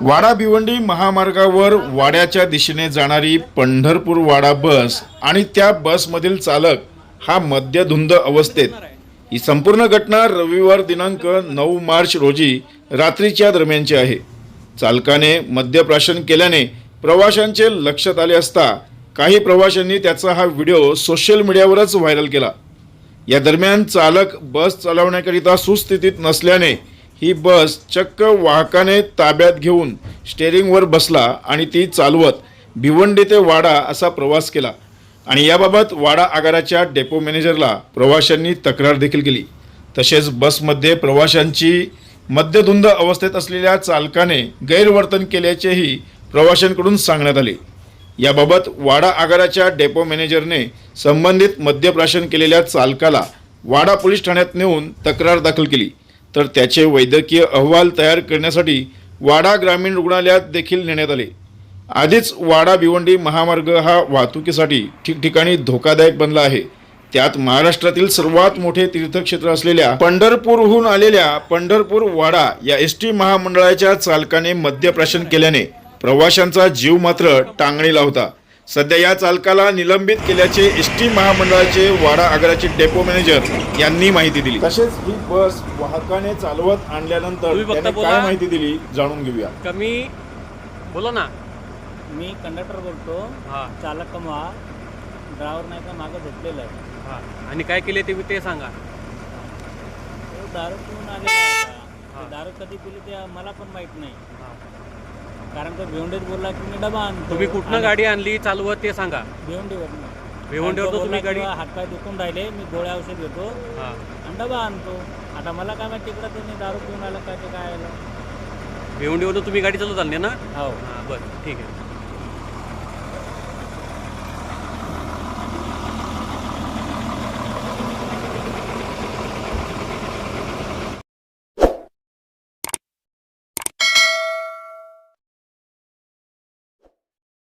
वाडा भिवंडी महामार्गावर वाड्याच्या दिशेने जाणारी पंढरपूर वाडा बस आणि त्या बसमधील चालक हा मद्यधुंद अवस्थेत. ही संपूर्ण घटना रविवार दिनांक नऊ मार्च रोजी रात्रीच्या दरम्यानची आहे. चालकाने मद्यप्राशन केल्याने प्रवाशांचे लक्षात आले असता काही प्रवाशांनी त्याचा हा व्हिडिओ सोशल मीडियावरच व्हायरल केला. या दरम्यान चालक बस चालवण्याकरिता सुस्थितीत नसल्याने ही बस चक्क वाहकाने ताब्यात घेऊन स्टेरिंगवर बसला आणि ती चालवत भिवंडी ते वाडा असा प्रवास केला. आणि याबाबत वाडा आगाराच्या डेपो मॅनेजरला प्रवाशांनी तक्रार देखील केली. तसेच बसमध्ये प्रवाशांची मद्यधुंद अवस्थेत असलेल्या चालकाने गैरवर्तन केल्याचेही प्रवाशांकडून सांगण्यात आले. याबाबत वाडा आगाराच्या डेपो मॅनेजरने संबंधित मद्यप्राशन केलेल्या चालकाला वाडा पोलीस ठाण्यात नेऊन तक्रार दाखल केली. तर त्याचे वैद्यकीय अहवाल तयार करण्यासाठी वाडा ग्रामीण रुग्णालयात देखील नेण्यात आले. आधीच वाडा भिवंडी महामार्ग हा वाहतुकीसाठी ठिकठिकाणी धोकादायक बनला आहे. त्यात महाराष्ट्रातील सर्वात मोठे तीर्थक्षेत्र असलेल्या पंढरपूरहून आलेल्या पंढरपूर वाडा या एस टी महामंडळाच्या चालकाने मद्यप्राशन केल्याने प्रवाशांचा जीव मात्र टांगणीला होता. सध्या या चालकाला निलंबित केल्याचे एस टी महामंडळाचे वाडा आगाराचे डेपो मॅनेजर यांनी माहिती दिली. तसेच ही बस वाहकाने चालवत आणल्यानंतर तुम्ही बघता त्याने बोला. काय माहिती दिली जाणून घेऊया. कमी बोला ना. मी कंडक्टर बोलतो. हा. चालक कमवा. ड्रायव्हर नाही का मागं झोपलेला आहे. हा. आणि काय केले ते ते सांगा. तो दारू पिऊन आलेला आहे आता. हा. ते दारू कधी पिली ते मला पण माहीत नाही. हा. कारण तो भिवंडीत बोलला की मी डबा आणतो. तुम्ही कुठनं आणि गाडी आणली? चालवत ते सांगा. भिवंडीवरनं. भिवंडीवर तो तुम्ही गाडी हातपाय दुखून राहिले मी गोळ्या औषध घेतो हा. आणि डबा आणतो. आता मला काय माहिती तिकडं त्यांनी दारू पिऊन आलं काय ते काय आलं? भिवंडीवरून तुम्ही गाडी चालवत आणली ना? हो. हा बरं ठीक आहे.